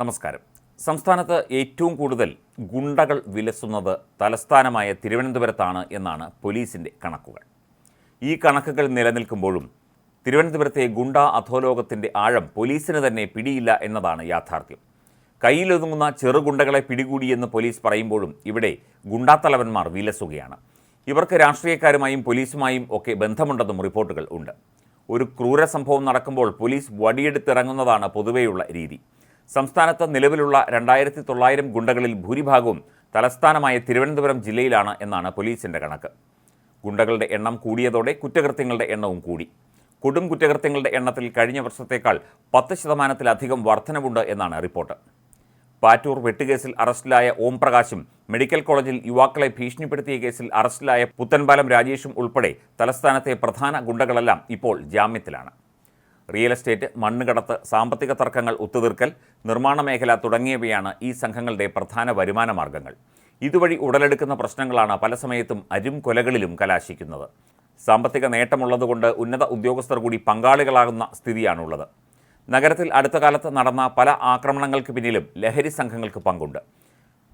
നമസ്കാരം. സംസ്ഥാനത്ത് ഏറ്റവും കൂടുതൽ ഗുണ്ടകൾ വിലസുന്നത് തലസ്ഥാനമായ തിരുവനന്തപുരത്താണ് എന്നാണ് പോലീസിന്റെ കണക്കുകൾ. ഈ കണക്കുകൾ നിലനിൽക്കുമ്പോഴും തിരുവനന്തപുരത്തെ ഗുണ്ട അധോലോകത്തിന്റെ ആഴം പോലീസിന് തന്നെ പിടിയില്ല എന്നതാണ് യാഥാർത്ഥ്യം. കയ്യിലൊതുങ്ങുന്ന ചെറുഗുണ്ടകളെ പിടികൂടിയെന്ന് പോലീസ് പറയുമ്പോഴും ഇവിടെ ഗുണ്ടാത്തലവന്മാർ വിലസുകയാണ്. ഇവർക്ക് രാഷ്ട്രീയക്കാരുമായും പോലീസുമായും ഒക്കെ ബന്ധമുണ്ടെന്നും റിപ്പോർട്ടുകൾ ഉണ്ട്. ഒരു ക്രൂര സംഭവം നടക്കുമ്പോൾ പോലീസ് വടിയെടുത്തിറങ്ങുന്നതാണ് പൊതുവെയുള്ള രീതി. സംസ്ഥാനത്ത് നിലവിലുള്ള രണ്ടായിരത്തി തൊള്ളായിരം ഗുണ്ടകളിൽ ഭൂരിഭാഗവും തലസ്ഥാനമായ തിരുവനന്തപുരം ജില്ലയിലാണ് എന്നാണ് പോലീസിന്റെ കണക്ക്. ഗുണ്ടകളുടെ എണ്ണം കൂടിയതോടെ കുറ്റകൃത്യങ്ങളുടെ എണ്ണവും കൂടി. കൊടും കുറ്റകൃത്യങ്ങളുടെ എണ്ണത്തിൽ കഴിഞ്ഞ വർഷത്തേക്കാൾ പത്ത് ശതമാനത്തിലധികം വർധനവുണ്ട് എന്നാണ് റിപ്പോർട്ട്. പാറ്റൂർ വെട്ടുകേസിൽ അറസ്റ്റിലായ ഓം പ്രകാശും മെഡിക്കൽ കോളേജിൽ യുവാക്കളെ ഭീഷണിപ്പെടുത്തിയ കേസിൽ അറസ്റ്റിലായ പുത്തൻപാലം രാജേഷും ഉൾപ്പെടെ തലസ്ഥാനത്തെ പ്രധാന ഗുണ്ടകളെല്ലാം ഇപ്പോൾ ജാമ്യത്തിലാണ്. റിയൽ എസ്റ്റേറ്റ് മണ്ണുകടത്ത് സാമ്പത്തിക തർക്കങ്ങൾ ഒത്തുതീർക്കൽ നിർമ്മാണ മേഖല തുടങ്ങിയവയാണ് ഈ സംഘങ്ങളുടെ പ്രധാന വരുമാന മാർഗങ്ങൾ. ഇതുവഴി ഉടലെടുക്കുന്ന പ്രശ്നങ്ങളാണ് പല സമയത്തും അരും കൊലകളിലും കലാശിക്കുന്നത്. സാമ്പത്തിക നേട്ടമുള്ളതുകൊണ്ട് ഉന്നത ഉദ്യോഗസ്ഥർ കൂടി പങ്കാളികളാകുന്ന സ്ഥിതിയാണുള്ളത്. നഗരത്തിൽ അടുത്ത കാലത്ത് നടന്ന പല ആക്രമണങ്ങൾക്ക് പിന്നിലും ലഹരി സംഘങ്ങൾക്ക് പങ്കുണ്ട്.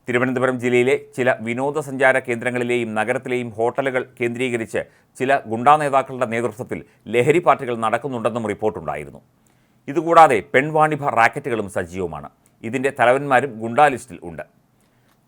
തിരുവനന്തപുരം ജില്ലയിലെ ചില വിനോദസഞ്ചാര കേന്ദ്രങ്ങളിലെയും നഗരത്തിലെയും ഹോട്ടലുകൾ കേന്ദ്രീകരിച്ച് ചില ഗുണ്ടാ നേതാക്കളുടെ നേതൃത്വത്തിൽ ലഹരി പാർട്ടികൾ നടക്കുന്നുണ്ടെന്നും റിപ്പോർട്ടുണ്ടായിരുന്നു. ഇതുകൂടാതെ പെൺവാണിഭ റാക്കറ്റുകളും സജീവമാണ്. ഇതിന്റെ തലവന്മാരും ഗുണ്ടാ ലിസ്റ്റിൽ ഉണ്ട്.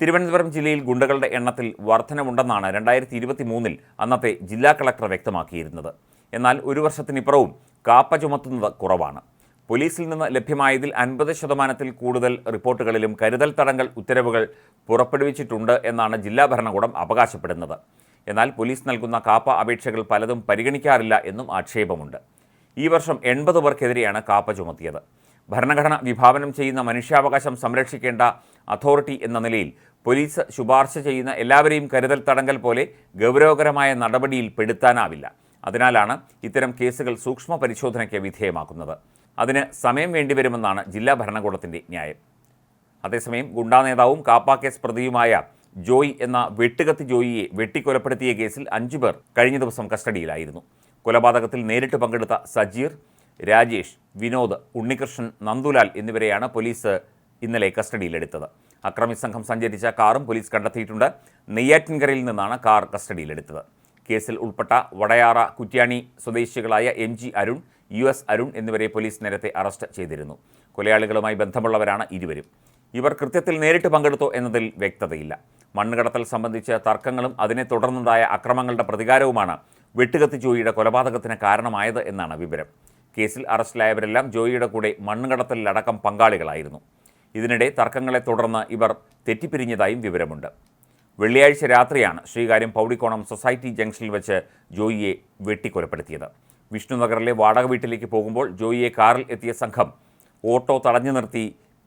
തിരുവനന്തപുരം ജില്ലയിൽ ഗുണ്ടകളുടെ എണ്ണത്തിൽ വർധനമുണ്ടെന്നാണ് രണ്ടായിരത്തി ഇരുപത്തി മൂന്നിൽ അന്നത്തെ ജില്ലാ കളക്ടർ വ്യക്തമാക്കിയിരുന്നത്. എന്നാൽ ഒരു വർഷത്തിനിപ്പുറവും കാപ്പ ചുമത്തുന്നത് കുറവാണ്. പോലീസിൽ നിന്ന് ലഭ്യമായതിൽ അൻപത് ശതമാനത്തിൽ കൂടുതൽ റിപ്പോർട്ടുകളിലും കരുതൽ തടങ്കൽ ഉത്തരവുകൾ പുറപ്പെടുവിച്ചിട്ടുണ്ട് എന്നാണ് ജില്ലാ ഭരണകൂടം അവകാശപ്പെടുന്നത്. എന്നാൽ പോലീസ് നൽകുന്ന കാപ്പ അപേക്ഷകൾ പലതും പരിഗണിക്കാറില്ല എന്നും ആക്ഷേപമുണ്ട്. ഈ വർഷം എൺപത് പേർക്കെതിരെയാണ് കാപ്പ ചുമത്തിയത്. ഭരണഘടന വിഭാവനം ചെയ്യുന്ന മനുഷ്യാവകാശം സംരക്ഷിക്കേണ്ട അതോറിറ്റി എന്ന നിലയിൽ പോലീസ് ശുപാർശ ചെയ്യുന്ന എല്ലാവരെയും കരുതൽ തടങ്കൽ പോലെ ഗൗരവകരമായ നടപടിയിൽ പെടുത്താനാവില്ല. അതിനാലാണ് ഇത്തരം കേസുകൾ സൂക്ഷ്മ പരിശോധനയ്ക്ക് വിധേയമാക്കുന്നത്. അതിന് സമയം വേണ്ടിവരുമെന്നാണ് ജില്ലാ ഭരണകൂടത്തിന്റെ ന്യായം. അതേസമയം ഗുണ്ടാ നേതാവും കാപ്പ കേസ് പ്രതിയുമായ ജോയ് എന്ന വെട്ടുകത്തി ജോയിയെ വെട്ടിക്കൊലപ്പെടുത്തിയ കേസിൽ അഞ്ചുപേർ കഴിഞ്ഞ ദിവസം കസ്റ്റഡിയിലായിരുന്നു. കൊലപാതകത്തിൽ നേരിട്ട് പങ്കെടുത്ത സജീർ രാജേഷ് വിനോദ് ഉണ്ണികൃഷ്ണൻ നന്ദുലാൽ എന്നിവരെയാണ് പോലീസ് ഇന്നലെ കസ്റ്റഡിയിലെടുത്തത്. അക്രമി സംഘം സഞ്ചരിച്ച കാറും പോലീസ് കണ്ടെത്തിയിട്ടുണ്ട്. നെയ്യാറ്റിൻകരയിൽ നിന്നാണ് കാർ കസ്റ്റഡിയിലെടുത്തത്. കേസിൽ ഉൾപ്പെട്ട വടയാറ കുറ്റ്യാണി സ്വദേശികളായ M G Arun U S Arun എന്നിവരെ പോലീസ് നേരത്തെ അറസ്റ്റ് ചെയ്തിരുന്നു. കൊലയാളികളുമായി ബന്ധമുള്ളവരാണ് ഇരുവരും. ഇവർ കൃത്യത്തിൽ നേരിട്ട് പങ്കെടുത്തോ എന്നതിൽ വ്യക്തതയില്ല. മണ്ണുകടത്തൽ സംബന്ധിച്ച തർക്കങ്ങളും അതിനെ തുടർന്നുണ്ടായ അക്രമങ്ങളുടെ പ്രതികാരവുമാണ് വെട്ടുകത്തി ജോയിയുടെ കൊലപാതകത്തിന് കാരണമായത് എന്നാണ് വിവരം. കേസിൽ അറസ്റ്റിലായവരെല്ലാം ജോയിയുടെ കൂടെ മണ്ണുകടത്തലിലടക്കം പങ്കാളികളായിരുന്നു. ഇതിനിടെ തർക്കങ്ങളെ തുടർന്ന് ഇവർ തെറ്റിപ്പിരിഞ്ഞതായും വിവരമുണ്ട്. വെള്ളിയാഴ്ച രാത്രിയാണ് ശ്രീകാര്യം പൗടിക്കോണം സൊസൈറ്റി ജംഗ്ഷനിൽ വെച്ച് ജോയിയെ വെട്ടിക്കൊലപ്പെടുത്തിയത്. വിഷ്ണുനഗറിലെ വാടക വീട്ടിലേക്ക് പോകുമ്പോൾ ജോയിയെ കാറിൽ എത്തിയ സംഘം ഓട്ടോ തടഞ്ഞു നിർത്തി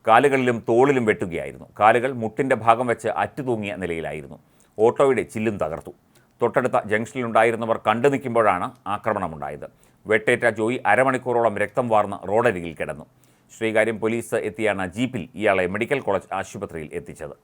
കാലുകളിലും തോളിലും വെട്ടുകയായിരുന്നു. കാലുകൾ മുട്ടിന്റെ ഭാഗം വെച്ച് അറ്റുതൂങ്ങിയ നിലയിലായിരുന്നു. ഓട്ടോയുടെ ചില്ലും തകർത്തു. തൊട്ടടുത്ത ജംഗ്ഷനിലുണ്ടായിരുന്നവർ കണ്ടു നിൽക്കുമ്പോഴാണ് ആക്രമണമുണ്ടായത്. വെട്ടേറ്റ ജോയി അരമണിക്കൂറോളം രക്തം വാർന്ന് റോഡരികിൽ കിടന്നു. ശ്രീകാര്യം പോലീസ് എത്തിയാണ് ജീപ്പിൽ ഇയാളെ മെഡിക്കൽ കോളേജ് ആശുപത്രിയിൽ എത്തിച്ചത്.